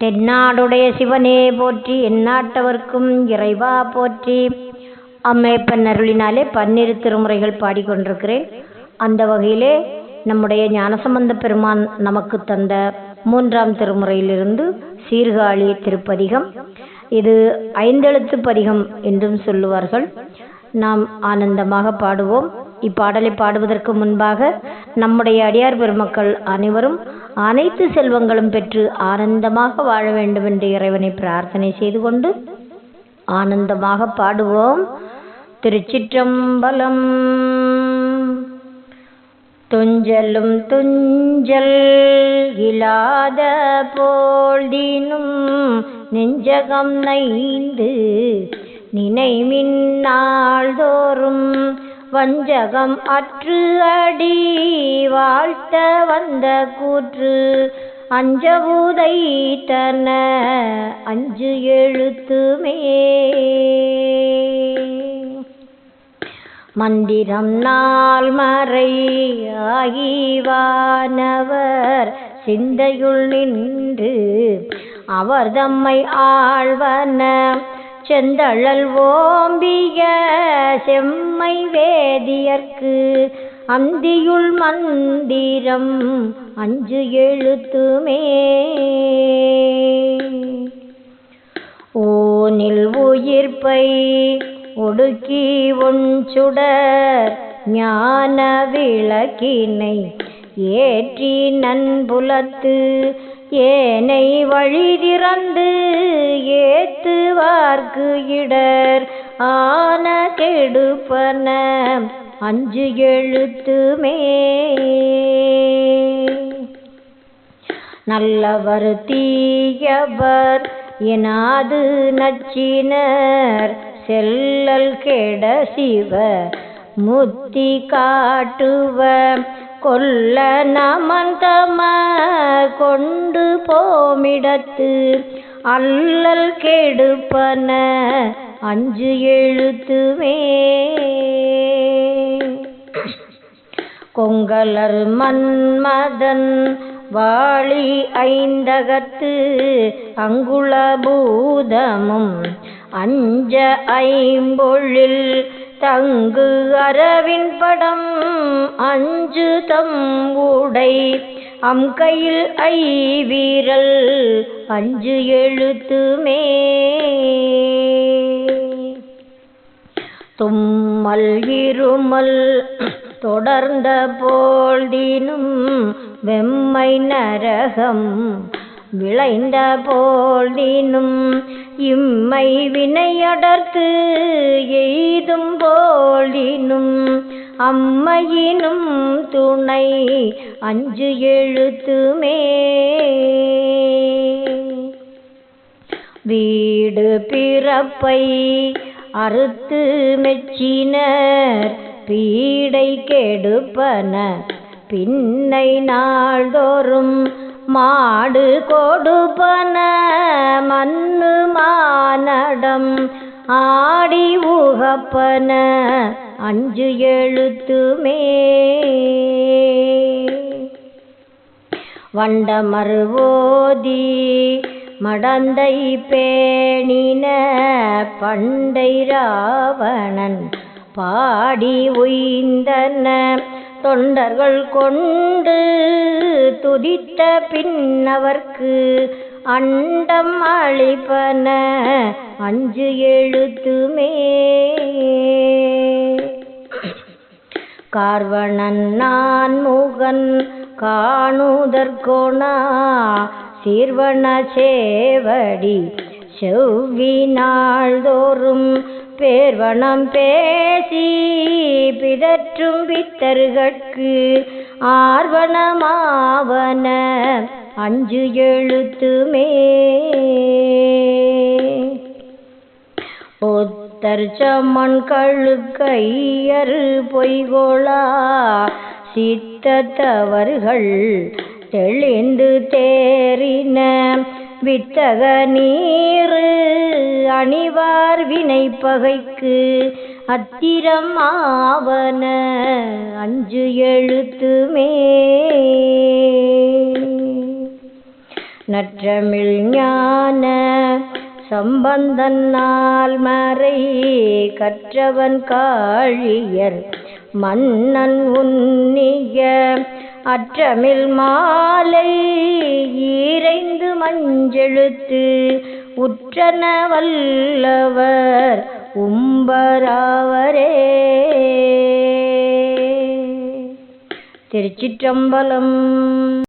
தென்னாடுடைய சிவனே போற்றி எந்நாட்டவர்க்கும் இறைவா போற்றி. அம்மையப்பன் அருளினாலே பன்னிரு திருமுறைகள் பாடிக்கொண்டிருக்கிறேன். அந்த வகையிலே நம்முடைய ஞானசம்பந்த பெருமான் நமக்கு தந்த மூன்றாம் திருமுறையிலிருந்து சீர்காழி திருப்பதிகம். இது ஐந்தெழுத்து பதிகம் என்றும் சொல்லுவார்கள். நாம் ஆனந்தமாக பாடுவோம். இப்பாடலை பாடுவதற்கு முன்பாக நம்முடைய அடியார் பெருமக்கள் அனைவரும் அனைத்து செல்வங்களும் பெற்று ஆனந்தமாக வாழ வேண்டும் என்று இறைவனை பிரார்த்தனை செய்து கொண்டு ஆனந்தமாக பாடுவோம். திருச்சிற்றம்பலம். துஞ்சலும் துஞ்சல் இல்லாத போழ்தினும் நெஞ்சகம் நைந்து நினைமின் வஞ்சகம் அற்று அடி வாழ்த்த வந்த கூற்று அஞ்சவுதைத்தன அஞ்சு எழுத்துமே மந்திரம் நாள் மறை ஆகிவானவர். சிந்தையுள் நின்று அவர் தம்மை ஆழ்வன செந்தழல் ஓம்பிய செம்மை வேதியர்க்கு அந்தியுள் மந்திரம் அஞ்சு எழுத்துமே ஓனில் உயிர்ப்பை ஒடுக்கி ஒன்சுடர் ஞான விளக்கினை ஏற்றி நன்புலத்து ஏனை வழி திறந்து ஏத்துவார்க்கு இடர். ஆன கெடுப்பன அஞ்சு எழுத்துமே நல்லவர் தீயவர் எனாது நச்சினர். செல்லல் கெட சிவ முத்தி காட்டுவ. கொல்ல நமந்தம கொண்டு போமிடத்து. அல்லல் கெடுப்பன. அஞ்சு எழுத்துமே கொங்கலர் மன்மதன் வாளி ஐந்தகத்து. அங்குள பூதமும் அஞ்ச ஐம்பொழில். தங்கு அரவின் படம் அஞ்சு தம் உடை. அம் கையில் ஐ வீரல் அஞ்சு எழுத்துமே தும்மல் இருமல் தொடர்ந்த போழ்தினும் வெம்மை நரகம் விளைந்த போழ்தினும் இம்மை வினையடர்த்து எய்தும் போழ்தினும் அம்மையினும் துணை அஞ்சு எழுத்துமே. வீடு பிறப்பை அறுத்து மெச்சினர் பீடை கெடுப்பன பின்னை நாள்தோறும் மாடு கொடுப்பன மண்ணு மானடம் ஆடி உகப்பன அஞ்சு எழுத்துமே வண்டமருவோதி மடந்தை பேணின பண்டை ராவணன் பாடி உய்ந்தன தொண்டர்கள் கொண்டு துதித்த பின்னவர்க்கு அண்டம் அழிப்பன அஞ்சு எழுத்துமே கார்வணன் நான் முகன் காணுதற்கோணா சீர்வண சேவடி செவ்வி நாள்தோறும் பேர்வனம் பேசி பிதற்றும் பித்தர்கட்கு ஆர்வனமாவன அஞ்சு எழுத்துமே ஒத்தர் சம்மன் கழுக்கையர் பொய்கோளா சித்தத்தவர்கள் தெளிந்து தேறின வித்தக நீரு அணிவார் வினை பகைக்கு. அத்திரம் ஆவன அஞ்சு எழுத்துமே நற்றமிழ் ஞான சம்பந்தன்னால் மறை கற்றவன் காழியர் மன்னன் உன்னிய அற்றமில் மாலை ஈரைந்து மஞ்செழுத்து உற்றன வல்லவர் உம்பராவரே. திருச்சிற்றம்பலம்